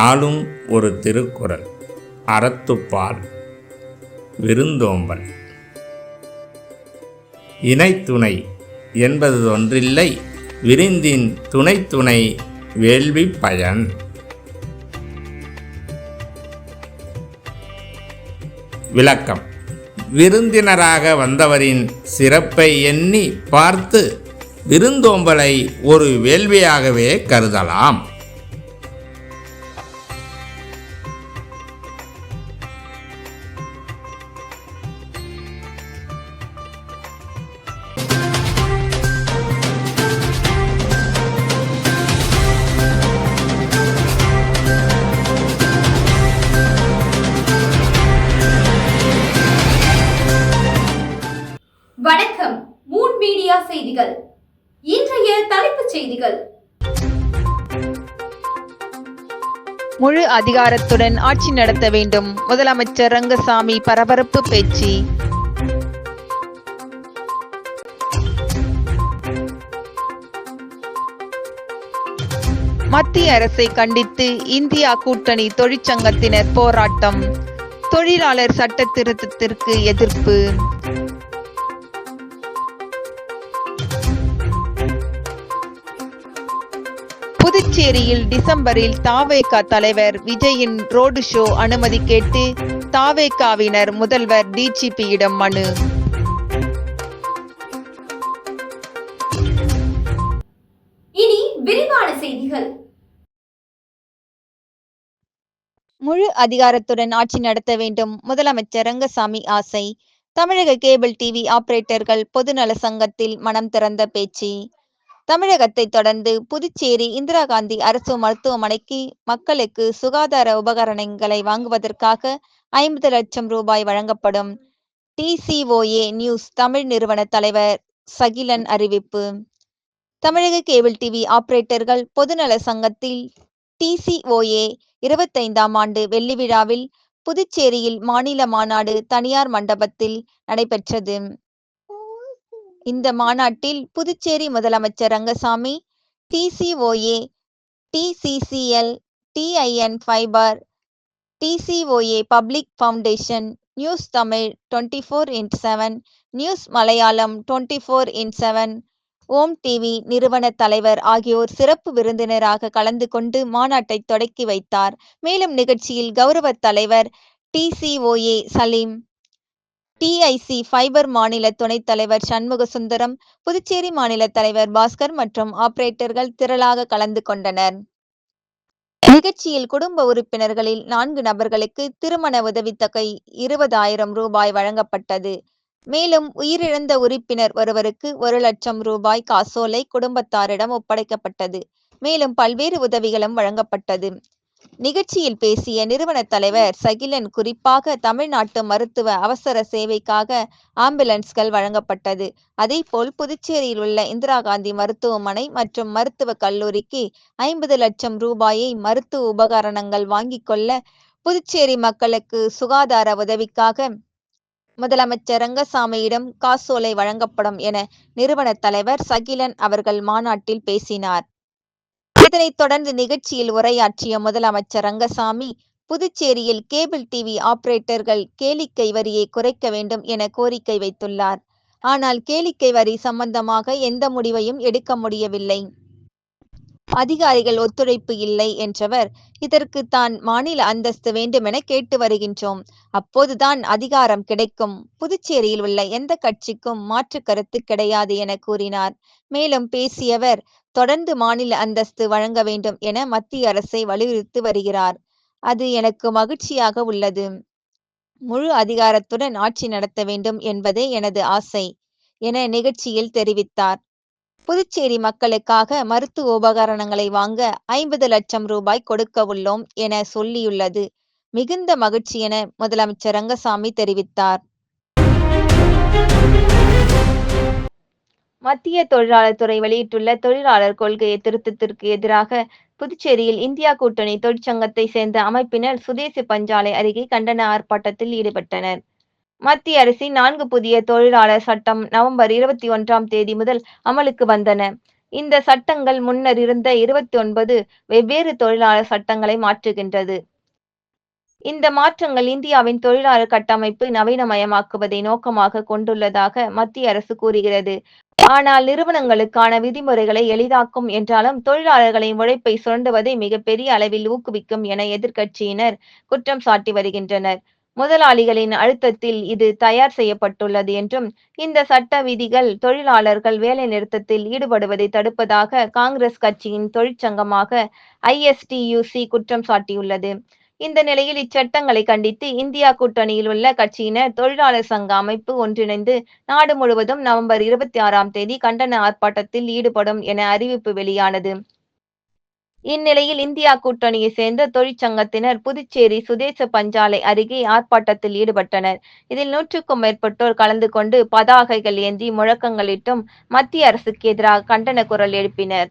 நாளும் ஒரு திருக்குறள் அறத்துப்பால் விருந்தோம்பல். இணைத்துணை என்பது ஒன்றில்லை விருந்தின் துணை துணை வேள்வி பயன். விளக்கம். விருந்தினராக வந்தவரின் சிறப்பை எண்ணி பார்த்து விருந்தோம்பலை ஒரு வேள்வியாகவே கருதலாம். மூன் மீடியா செய்திகள். இன்றைய தலைப்புச் செய்திகள். முழு அதிகாரத்துடன் ஆட்சி நடத்த வேண்டும். முதலமைச்சர் ரங்கசாமி பரபரப்பு பேச்சு. மத்திய அரசை கண்டித்து இந்தியா கூட்டணி தொழிற்சங்கத்தினர் போராட்டம். தொழிலாளர் சட்ட திருத்தத்திற்கு எதிர்ப்பு. புதுச்சேரியில் டிசம்பரில் தாவேகா தலைவர் விஜயின் ரோடு ஷோ அனுமதி கேட்டு தாவேகாவினர் முதல்வர் டிஜிபியிடம் மனு. இனி விரிவான செய்திகள். முழு அதிகாரத்துடன் ஆட்சி நடத்த வேண்டும். முதலமைச்சர் ரங்கசாமி ஆசை. தமிழக கேபிள் டிவி ஆபரேட்டர்கள் பொதுநல சங்கத்தில் மனம் திறந்த பேச்சு. தமிழகத்தை தொடர்ந்து புதுச்சேரி இந்திரா காந்தி அரசு மருத்துவமனைக்கு மக்களுக்கு சுகாதார உபகரணங்களை வாங்குவதற்காக ஐம்பது லட்சம் ரூபாய் வழங்கப்படும். டிசிஓஏ நியூஸ் தமிழ் நிறுவன தலைவர் சகிலன் அறிவிப்பு. தமிழக கேபிள் டிவி ஆபரேட்டர்கள் பொதுநல சங்கத்தில் டிசிஓஏ இருபத்தைந்தாம் ஆண்டு வெள்ளி விழாவில் புதுச்சேரியில் மாநில மாநாடு தனியார் மண்டபத்தில் நடைபெற்றது. இந்த மாநாட்டில் புதுச்சேரி முதலமைச்சர் Rangasamy T C O A T C C L T I N fibre T C O A public foundation news Tamil twenty four into seven news Malayalam twenty four into seven Om TV நிறுவன தலைவர் ஆகியோர் சிறப்பு விருந்தினராக கலந்து கொண்டு மாநாட்டை தொடக்கி வைத்தார். மேலும் நிகழ்ச்சியில் கௌரவ தலைவர் டிசிஓஏ சலீம் டிஐசி ஃபைபர் மாநில துணைத் தலைவர் சண்முக சுந்தரம் புதுச்சேரி மாநில தலைவர் பாஸ்கர் மற்றும் ஆபரேட்டர்கள் திரளாக கலந்து கொண்டனர். நிகழ்ச்சியில் குடும்ப உறுப்பினர்களில் நான்கு நபர்களுக்கு திருமண உதவித்தொகை இருபதாயிரம் ரூபாய் வழங்கப்பட்டது. மேலும் உயிரிழந்த உறுப்பினர் ஒருவருக்கு ஒரு லட்சம் ரூபாய் காசோலை குடும்பத்தாரிடம் ஒப்படைக்கப்பட்டது. மேலும் பல்வேறு உதவிகளும் வழங்கப்பட்டது. நிகழ்ச்சியில் பேசிய நிறுவன தலைவர் சகிலன் குறிப்பாக தமிழ்நாட்டு மருத்துவ அவசர சேவைக்காக ஆம்புலன்ஸ்கள் வழங்கப்பட்டது. அதேபோல் புதுச்சேரியில் உள்ள இந்திரா காந்தி மருத்துவமனை மற்றும் மருத்துவக் கல்லூரிக்கு ஐம்பது லட்சம் ரூபாயை மருத்துவ உபகரணங்கள் வாங்கிக் கொள்ள புதுச்சேரி மக்களுக்கு சுகாதார உதவிக்காக முதலமைச்சர் ரங்கசாமியிடம் காசோலை வழங்கப்படும் என நிறுவன தலைவர் சகிலன் அவர்கள் மாநாட்டில் பேசினார். இதனைத் தொடர்ந்து நிகழ்ச்சியில் உரையாற்றிய முதலமைச்சர் ரங்கசாமி புதுச்சேரியில் கேபிள் டிவி ஆபரேட்டர்கள் கேளிக்கை வரியை குறைக்க வேண்டும் என கோரிக்கை வைத்துள்ளார். ஆனால் கேளிக்கை வரி சம்பந்தமாக எந்த முடிவையும் எடுக்க முடியவில்லை. அதிகாரிகள் ஒத்துழைப்பு இல்லை என்றவர் இதற்கு தான் மாநில அந்தஸ்து வேண்டுமென கேட்டு வருகின்றோம். அப்போதுதான் அதிகாரம் கிடைக்கும். புதுச்சேரியில் உள்ள எந்த கட்சிக்கும் மாற்று கருத்து கிடையாது என கூறினார். மேலும் பேசியவர் தொடர்ந்து மாநில அந்தஸ்து வழங்க வேண்டும் என மத்திய அரசை வலியுறுத்தி வருகிறார். அது எனக்கு மகிழ்ச்சியாக உள்ளது. முழு அதிகாரத்துடன் ஆட்சி நடத்த வேண்டும் என்பதே எனது ஆசை என நிகழ்ச்சியில் தெரிவித்தார். புதுச்சேரி மக்களுக்காக மருத்துவ உபகரணங்களை வாங்க ஐம்பது லட்சம் ரூபாய் கொடுக்க உள்ளோம் என சொல்லியுள்ளது. மிகுந்த மகிழ்ச்சி என முதலமைச்சர் ரங்கசாமி தெரிவித்தார். மத்திய தொழிலாளர் துறை வெளியிட்டுள்ள தொழிலாளர் கொள்கை திருத்தத்திற்கு எதிராக புதுச்சேரியில் இந்தியா கூட்டணி தொழிற்சங்கத்தை சேர்ந்த அமைப்பினர் சுதேசி பஞ்சாலை அருகே கண்டன ஆர்ப்பாட்டத்தில் ஈடுபட்டனர். மத்திய அரசின் நான்கு புதிய தொழிலாளர் சட்டம் நவம்பர் இருபத்தி ஒன்றாம் தேதி முதல் அமலுக்கு வந்தன. இந்த சட்டங்கள் முன்னர் இருந்த இருபத்தி ஒன்பது வெவ்வேறு தொழிலாளர் சட்டங்களை மாற்றுகின்றது. இந்த மாற்றங்கள் இந்தியாவின் தொழிலாளர் கட்டமைப்பு நவீனமயமாக்குவதை நோக்கமாக கொண்டுள்ளதாக மத்திய அரசு கூறுகிறது. ஆனால் நிறுவனங்களுக்கான விதிமுறைகளை எளிதாக்கும் என்றாலும் தொழிலாளர்களின் உழைப்பை சுரண்டுவதை மிகப்பெரிய அளவில் ஊக்குவிக்கும் என எதிர்க்கட்சியினர் குற்றம் சாட்டி வருகின்றனர். முதலாளிகளின் அழுத்தத்தில் இது தயார் செய்யப்பட்டுள்ளது என்றும் இந்த சட்ட விதிகள் தொழிலாளர்கள் வேலை நிறுத்தத்தில் ஈடுபடுவதை தடுப்பதாக காங்கிரஸ் கட்சியின் தொழிற்சங்கமாக ஐஎஸ்டியூசி குற்றம் சாட்டியுள்ளது. இந்த நிலையில் இச்சட்டங்களை கண்டித்து இந்தியா கூட்டணியில் உள்ள கட்சியினர் தொழிலாளர் சங்க அமைப்பு ஒன்றிணைந்து நாடு முழுவதும் நவம்பர் இருபத்தி ஆறாம் தேதி கண்டன ஆர்ப்பாட்டத்தில் ஈடுபடும் என அறிவிப்பு வெளியானது. இந்நிலையில் இந்தியா கூட்டணியை சேர்ந்த தொழிற்சங்கத்தினர் புதுச்சேரி சுதேச பஞ்சாலை அருகே ஆர்ப்பாட்டத்தில் ஈடுபட்டனர். இதில் நூற்றுக்கும் மேற்பட்டோர் கலந்து கொண்டு பதாகைகள் ஏந்தி முழக்கங்களிட்டும் மத்திய அரசுக்கு எதிராக கண்டன குரல் எழுப்பினர்.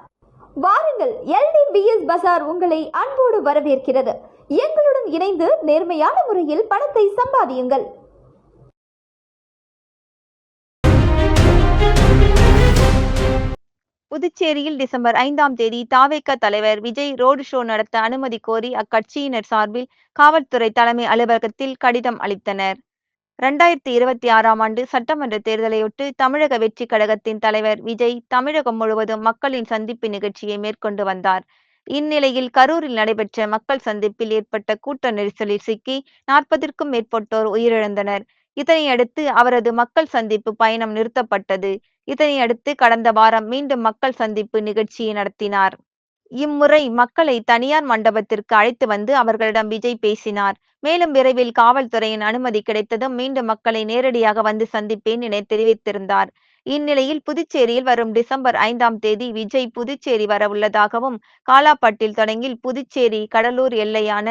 வாருங்கள் எல்டிபிஎஸ் பசார் உங்களை அன்போடு வரவேற்கிறது. எங்களுடன் இணைந்து நேர்மையான முறையில் பணத்தை சம்பாதியுங்கள். புதுச்சேரியில் டிசம்பர் ஐந்தாம் தேதி தாவேக தலைவர் விஜய் ரோடு ஷோ நடத்த அனுமதி கோரி அக்கட்சியினர் சார்பில் காவல்துறை தலைமை அலுவலகத்தில் கடிதம் அளித்தனர். இரண்டாயிரத்தி இருபத்தி ஆறாம் ஆண்டு சட்டமன்ற தேர்தலையொட்டு தமிழக வெற்றி கழகத்தின் தலைவர் விஜய் தமிழகம் முழுவதும் மக்களின் சந்திப்பு நிகழ்ச்சியை மேற்கொண்டு வந்தார். இந்நிலையில் கரூரில் நடைபெற்ற மக்கள் சந்திப்பில் ஏற்பட்ட கூட்ட நெரிசலில் சிக்கி நாற்பதிற்கும் மேற்பட்டோர் உயிரிழந்தனர். இதனையடுத்து அவரது மக்கள் சந்திப்பு பயணம் நிறுத்தப்பட்டது. இதனையடுத்து கடந்த வாரம் மீண்டும் மக்கள் சந்திப்பு நிகழ்ச்சியை நடத்தினார். இம்முறை மக்களை தனியார் மண்டபத்திற்கு அழைத்து வந்து அவர்களிடம் விஜய் பேசினார். மேலும் விரைவில் காவல்துறையின் அனுமதி கிடைத்ததும் மீண்டும் மக்களை நேரடியாக வந்து சந்திப்பேன் என தெரிவித்திருந்தார். இந்நிலையில் புதுச்சேரியில் வரும் டிசம்பர் ஐந்தாம் தேதி விஜய் புதுச்சேரி வர உள்ளதாகவும் காலாப்பட்டில் தொடங்கி புதுச்சேரி கடலூர் எல்லையான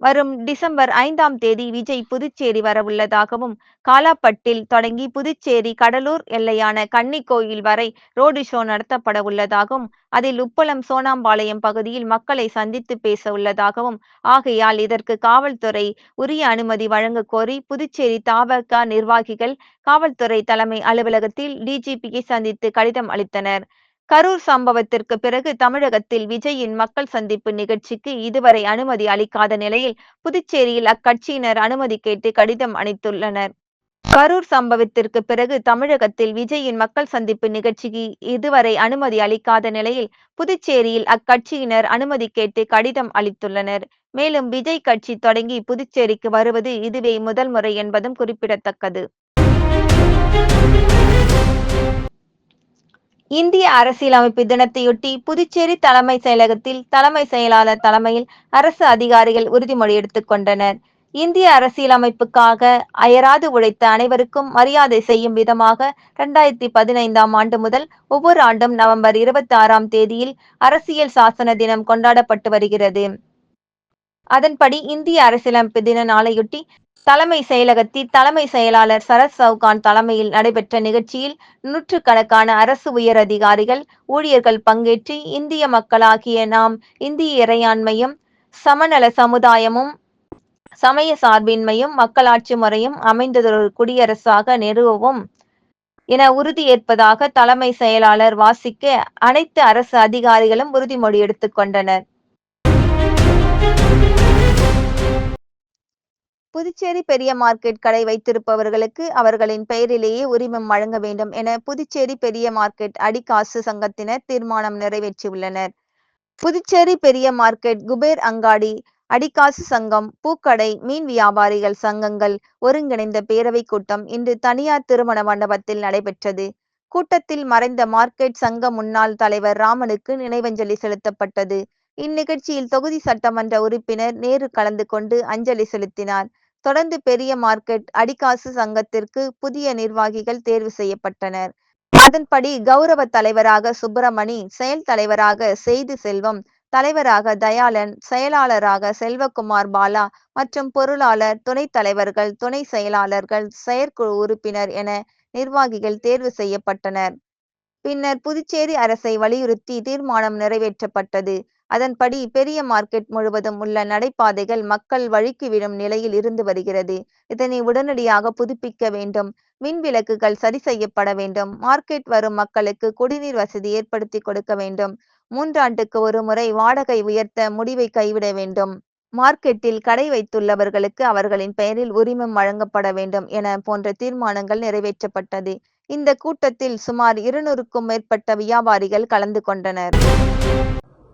வரும் டிசம்பர் ஐந்தாம் தேதி விஜய் புதுச்சேரி வரவுள்ளதாகவும் காலாப்பட்டில் தொடங்கி புதுச்சேரி கடலூர் எல்லையான கன்னிக்கோயில் வரை ரோடு ஷோ நடத்தப்பட உள்ளதாகவும் அதில் உப்பளம் சோனாம்பாளையம் பகுதியில் மக்களை சந்தித்து பேச உள்ளதாகவும் ஆகையால் இதற்கு காவல்துறை உரிய அனுமதி வழங்க கோரி புதுச்சேரி தாவக நிர்வாகிகள் காவல்துறை தலைமை அலுவலகத்தில் டிஜிபியை சந்தித்து கடிதம் அளித்தனர். கரூர் சம்பவத்திற்கு பிறகு தமிழகத்தில் விஜயின் மக்கள் சந்திப்பு நிகழ்ச்சிக்கு இதுவரை அனுமதி அளிக்காத நிலையில் புதுச்சேரியில் அக்கட்சியினர் அனுமதி கேட்டு கடிதம் அளித்துள்ளனர் கரூர் சம்பவத்திற்கு பிறகு தமிழகத்தில் விஜயின் மக்கள் சந்திப்பு நிகழ்ச்சிக்கு இதுவரை அனுமதி அளிக்காத நிலையில் புதுச்சேரியில் அக்கட்சியினர் அனுமதி கேட்டு கடிதம் அளித்துள்ளனர். மேலும் விஜய் கட்சி தொடங்கி புதுச்சேரிக்கு வருவது இதுவே முதல் முறை என்பதும் குறிப்பிடத்தக்கது. இந்திய அரசியலமைப்பு தினத்தையொட்டி புதுச்சேரி தலைமை செயலகத்தில் தலைமை செயலாளர் தலைமையில் அரசு அதிகாரிகள் உறுதிமொழி எடுத்துக் கொண்டனர். இந்திய அரசியலமைப்புக்காக அயராது உழைத்த அனைவருக்கும் மரியாதை செய்யும் விதமாக இரண்டாயிரத்தி பதினைந்தாம் ஆண்டு முதல் ஒவ்வொரு ஆண்டும் நவம்பர் இருபத்தி ஆறாம் தேதியில் அரசியல் சாசன தினம் கொண்டாடப்பட்டு வருகிறது. அதன்படி இந்திய அரசியலமைப்பு தின நாளையொட்டி தலைமை செயலகத்தில் தலைமை செயலாளர் சரத் சவுகான் தலைமையில் நடைபெற்ற நிகழ்ச்சியில் நூற்றுக்கணக்கான அரசு உயர் அதிகாரிகள் ஊழியர்கள் பங்கேற்று இந்திய மக்களாகிய நாம் இந்திய இறையாண்மையும் சமநல சமுதாயமும் சமய சார்பின்மையும் மக்களாட்சி முறையும் அமைந்ததொரு குடியரசாக நிறுவவும் என உறுதியேற்பதாக தலைமை செயலாளர் வாசிக்க அனைத்து அரசு அதிகாரிகளும் உறுதிமொழி எடுத்துக் புதுச்சேரி பெரிய மார்க்கெட் கடை வைத்திருப்பவர்களுக்கு அவர்களின் பெயரிலேயே உரிமம் வழங்க வேண்டும் என புதுச்சேரி பெரிய மார்க்கெட் அடிக்காசு சங்கத்தினர் தீர்மானம் நிறைவேற்றியுள்ளனர். புதுச்சேரி பெரிய மார்க்கெட் குபேர் அங்காடி அடிக்காசு சங்கம் பூக்கடை மீன் வியாபாரிகள் சங்கங்கள் ஒருங்கிணைந்த பேரவைக் கூட்டம் இன்று தனியார் திருமண மண்டபத்தில் நடைபெற்றது. கூட்டத்தில் மறைந்த மார்க்கெட் சங்க முன்னாள் தலைவர் ராமனுக்கு நினைவஞ்சலி செலுத்தப்பட்டது. இந்நிகழ்ச்சியில் தொகுதி சட்டமன்ற உறுப்பினர் நேரு கலந்து கொண்டு அஞ்சலி செலுத்தினார். தொடர்ந்து பெரிய மார்க்கெட் அடிக்காசு சங்கத்திற்கு புதிய நிர்வாகிகள் தேர்வு செய்யப்பட்டனர். அதன்படி கௌரவ தலைவராக சுப்பிரமணி செயல் தலைவராக செய்து செல்வம் தலைவராக தயாளன் செயலாளராக செல்வகுமார் பாலா மற்றும் பொருளாளர் துணைத் தலைவர்கள் துணை செயலாளர்கள் செயற்குழு உறுப்பினர் என நிர்வாகிகள் தேர்வு செய்யப்பட்டனர். பின்னர் புதுச்சேரி அரசை வலியுறுத்தி தீர்மானம் நிறைவேற்றப்பட்டது. அதன்படி பெரிய மார்க்கெட் முழுவதும் உள்ள நடைபாதைகள் மக்கள் வழுக்கி விடும் நிலையில் இருந்து வருகிறது. இதனை உடனடியாக புதுப்பிக்க வேண்டும். மின் விளக்குகள் சரி செய்யப்பட வேண்டும். மார்க்கெட் வரும் மக்களுக்கு குடிநீர் வசதி ஏற்படுத்தி கொடுக்க வேண்டும். மூன்றாண்டுக்கு ஒரு முறை வாடகை உயர்த்த முடிவை கைவிட வேண்டும். மார்க்கெட்டில் கடை வைத்துள்ளவர்களுக்கு அவர்களின் பெயரில் உரிமம் வழங்கப்பட வேண்டும் என போன்ற தீர்மானங்கள் நிறைவேற்றப்பட்டது. இந்த கூட்டத்தில் சுமார் இருநூறுக்கும் மேற்பட்ட வியாபாரிகள் கலந்து கொண்டனர்.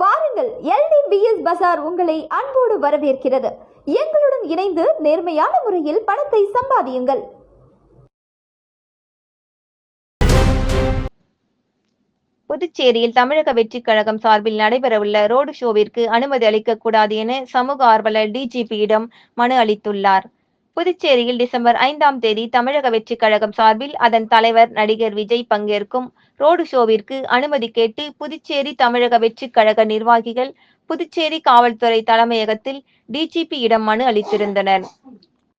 வாருங்கள் எல்டிபிஎஸ் பசார் உங்களை அன்போடு வரவேற்கிறது. எங்களுடன் இணைந்து நேர்மையான முறையில் பணத்தை சம்பாதியுங்கள். புதுச்சேரியில் தமிழக வெற்றிக் கழகம் சார்பில் நடைபெறவுள்ள ரோடு ஷோவிற்கு அனுமதி அளிக்கக்கூடாது என சமூக ஆர்வலர் டிஜிபியிடம் மனு அளித்துள்ளார். புதுச்சேரியில் டிசம்பர் ஐந்தாம் தேதி தமிழக வெற்றிக் கழகம் சார்பில் அதன் தலைவர் நடிகர் விஜய் பங்கேற்கும் ரோடு ஷோவிற்கு அனுமதி கேட்டு புதுச்சேரி தமிழக வெற்றிக் கழக நிர்வாகிகள் புதுச்சேரி காவல்துறை தலைமையகத்தில் டிஜிபியிடம் மனு அளித்திருந்தனர்.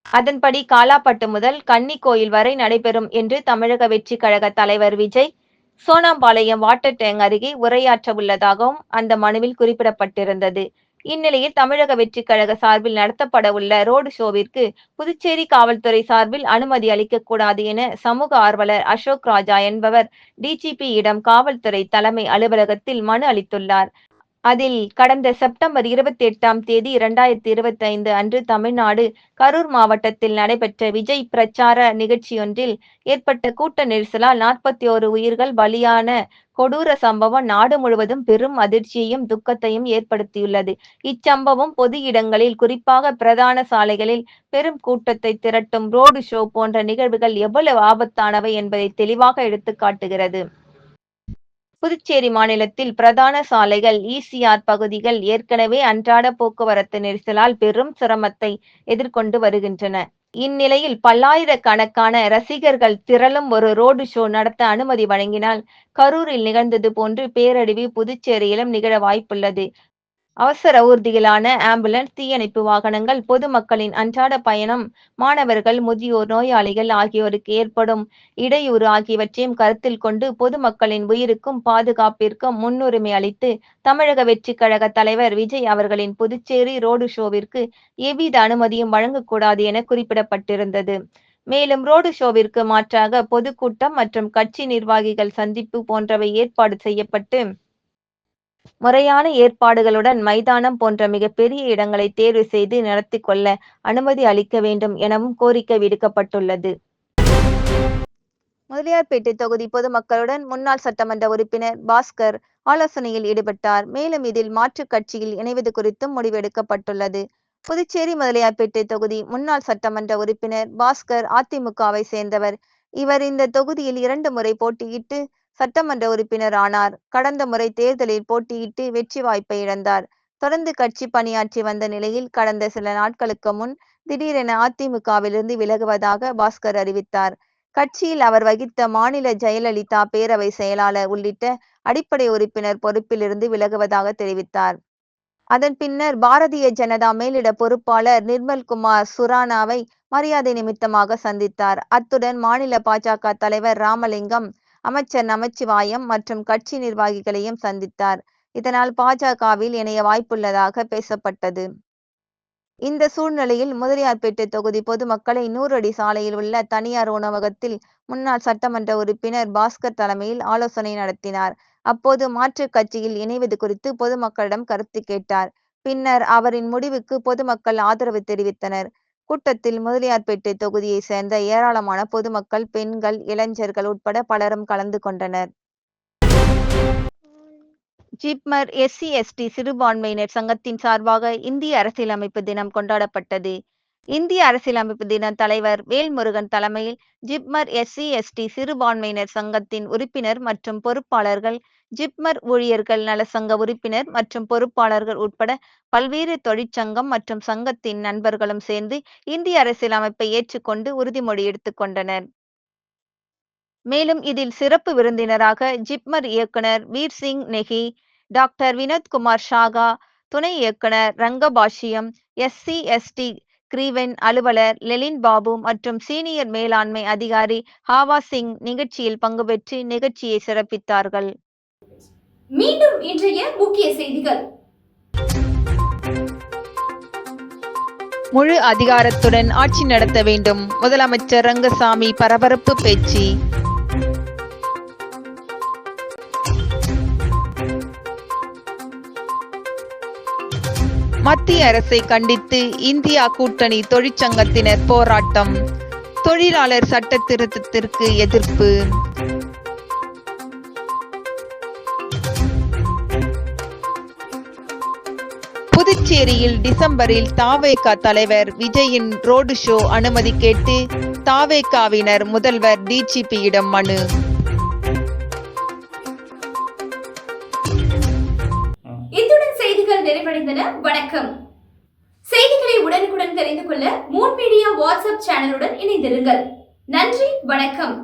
அதன்படி காலாப்பட்டு முதல் கன்னிக்கோயில் வரை நடைபெறும் என்று தமிழக வெற்றிக் கழக தலைவர் விஜய் சோனாம்பாளையம் வாட்டர் டேங்க் அருகே உரையாற்ற உள்ளதாகவும் அந்த மனுவில் குறிப்பிடப்பட்டிருந்தது. இந்நிலையில் தமிழக வெற்றிக் கழக சார்பில் நடத்தப்பட உள்ள ரோடு ஷோவிற்கு புதுச்சேரி காவல்துறை சார்பில் அனுமதி அளிக்கக்கூடாது என சமூக ஆர்வலர் அசோக் ராஜா என்பவர் டிஜிபியிடம் காவல்துறை தலைமை அலுவலகத்தில் மனு அளித்துள்ளார். அதில் கடந்த செப்டம்பர் இருபத்தி எட்டாம் தேதி இரண்டாயிரத்தி இருபத்தி ஐந்து அன்று தமிழ்நாடு கரூர் மாவட்டத்தில் நடைபெற்ற விஜய் பிரச்சார நிகழ்ச்சியொன்றில் ஏற்பட்ட கூட்ட நெரிசலால் நாற்பத்தி ஓரு உயிர்கள் பலியான கொடூர சம்பவம் நாடு முழுவதும் பெரும் அதிர்ச்சியையும் துக்கத்தையும் ஏற்படுத்தியுள்ளது. இச்சம்பவம் பொது இடங்களில் குறிப்பாக பிரதான சாலைகளில் பெரும் கூட்டத்தை திரட்டும் ரோடு ஷோ போன்ற நிகழ்வுகள் எவ்வளவு ஆபத்தானவை என்பதை தெளிவாக எடுத்துக்காட்டுகிறது. புதுச்சேரி மாநிலத்தில் பிரதான சாலைகள் இசிஆர் பகுதிகள் ஏற்கனவே அன்றாட போக்குவரத்து நெரிசலால் பெரும் சிரமத்தை எதிர்கொண்டு வருகின்றன. இந்நிலையில் பல்லாயிரக்கணக்கான ரசிகர்கள் திரளும் ஒரு ரோடு ஷோ நடத்த அனுமதி வழங்கினால் கரூரில் நிகழ்ந்தது போன்று பேரழிவு புதுச்சேரியிலும் நிகழ வாய்ப்புள்ளது. அவசர ஊர்திகளான ஆம்புலன்ஸ் தீயணைப்பு வாகனங்கள் பொதுமக்களின் அன்றாட பயணம் மாணவர்கள் முதியோர் நோயாளிகள் ஆகியோருக்கு ஏற்படும் இடையூறு ஆகியவற்றையும் கருத்தில் கொண்டு பொதுமக்களின் உயிருக்கும் பாதுகாப்பிற்கும் முன்னுரிமை அளித்து தமிழக வெற்றிக் கழக தலைவர் விஜய் அவர்களின் புதுச்சேரி ரோடு ஷோவிற்கு எவ்வித அனுமதியும் வழங்கக்கூடாது என குறிப்பிடப்பட்டிருந்தது. மேலும் ரோடு ஷோவிற்கு மாற்றாக பொதுக்கூட்டம் மற்றும் கட்சி நிர்வாகிகள் சந்திப்பு போன்றவை ஏற்பாடு செய்யப்பட்டு முறையான ஏற்பாடுகளுடன் மைதானம் போன்ற மிகப்பெரிய இடங்களை தேர்வு செய்து நடத்தி கொள்ள அனுமதி அளிக்க வேண்டும் எனவும் கோரிக்கை விடுக்கப்பட்டுள்ளது. முதலியார்பேட்டை தொகுதி பொதுமக்களுடன் முன்னாள் சட்டமன்ற உறுப்பினர் பாஸ்கர் ஆலோசனையில் ஈடுபட்டார். மேலும் இதில் மாற்றுக் கட்சியில் இணைவது குறித்தும் முடிவெடுக்கப்பட்டுள்ளது. புதுச்சேரி முதலியார்பேட்டை தொகுதி முன்னாள் சட்டமன்ற உறுப்பினர் பாஸ்கர் அதிமுகவை சேர்ந்தவர். இவர் இந்த தொகுதியில் இரண்டு முறை போட்டியிட்டு சட்டமன்ற உறுப்பினர் ஆனார் கடந்த முறை தேர்தலில் போட்டியிட்டு வெற்றி வாய்ப்பை இழந்தார். தொடர்ந்து கட்சி பணியாற்றி வந்த நிலையில் கடந்த சில நாட்களுக்கு முன் திடீரென அதிமுகவிலிருந்து விலகுவதாக பாஸ்கர் அறிவித்தார். கட்சியில் அவர் வகித்த மாநில ஜெயலலிதா பேரவை செயலாளர் உள்ளிட்ட அடிப்படை உறுப்பினர் பொறுப்பிலிருந்து விலகுவதாக தெரிவித்தார். அதன் பின்னர் பாரதிய ஜனதா மேலிட பொறுப்பாளர் நிர்மல்குமார் சுரானாவை மரியாதை நிமித்தமாக சந்தித்தார். அத்துடன் மாநில பாஜக தலைவர் ராமலிங்கம் அமைச்சர் நமச்சிவாயம் மற்றும் கட்சி நிர்வாகிகளையும் சந்தித்தார். இதனால் பாஜகவில் இணைய வாய்ப்புள்ளதாக பேசப்பட்டது. இந்த சூழ்நிலையில் முதலியார்பேட்டை தொகுதி பொதுமக்களை நூறடி சாலையில் உள்ள தனியார் உணவகத்தில் முன்னாள் சட்டமன்ற உறுப்பினர் பாஸ்கர் தலைமையில் ஆலோசனை நடத்தினார். அப்போது மாற்றுக் கட்சியில் இணைவது குறித்து பொதுமக்களிடம் கருத்து கேட்டார். பின்னர் அவரின் முடிவுக்கு பொதுமக்கள் ஆதரவு தெரிவித்தனர். கூட்டத்தில் முதலியார்பேட்டை தொகுதியை சேர்ந்த ஏராளமான பொதுமக்கள் பெண்கள் இளைஞர்கள் உட்பட பலரும் கலந்து கொண்டனர். ஜிப்மர் எஸ்சி எஸ்டி சிறுபான்மையினர் சங்கத்தின் சார்பாக இந்திய அரசியலமைப்பு தினம் கொண்டாடப்பட்டது. இந்திய அரசியலமைப்பு தின தலைவர் வேல்முருகன் தலைமையில் ஜிப்மர் எஸ்சி எஸ்டி சிறுபான்மையினர் சங்கத்தின் உறுப்பினர் மற்றும் பொறுப்பாளர்கள் ஜிப்மர் ஊழியர்கள் நல சங்க உறுப்பினர் மற்றும் பொறுப்பாளர்கள் உட்பட பல்வேறு தொழிற்சங்கம் மற்றும் சங்கத்தின் நண்பர்களும் சேர்ந்து இந்திய அரசியலமைப்பை ஏற்றுக்கொண்டு உறுதிமொழி எடுத்துக்கொண்டனர் மேலும் இதில் சிறப்பு விருந்தினராக ஜிப்மர் இயக்குனர் வீர் சிங் நெகி டாக்டர் வினோத்குமார் ஷாகா துணை இயக்குனர் ரங்கபாஷியம் எஸ்சி எஸ்டி கிரீவன் அலுவலர் லெலின் பாபு மற்றும் சீனியர் மேலாண்மை அதிகாரி ஹாவா சிங் நிகழ்ச்சியில் பங்கு பெற்று நிகழ்ச்சியை சிறப்பித்தார்கள். மீண்டும் இன்றைய முக்கிய செய்திகள். முழு அதிகாரத்துடன் ஆட்சி நடத்த வேண்டும். முதலமைச்சர் ரங்கசாமி பரபரப்பு பேச்சு. மத்திய அரசை கண்டித்து இந்தியா கூட்டணி தொழிற்சங்கத்தினர் போராட்டம். தொழிலாளர் சட்ட திருத்தத்திற்கு எதிர்ப்பு. புதுச்சேரியில் டிசம்பரில் தாவேகா தலைவர் விஜயின் ரோடு ஷோ அனுமதி கேட்டு தாவேகாவினர் முதல்வர் டிஜிபியிடம் மனு. இத்துடன் செய்திகள் நிறைவடைந்தன. வணக்கம். செய்திகளை உடனுக்குடன் தெரிந்து கொள்ள மூன் மீடியா வாட்ஸ்அப் சேனலுடன் இணைந்திருங்கள். நன்றி வணக்கம்.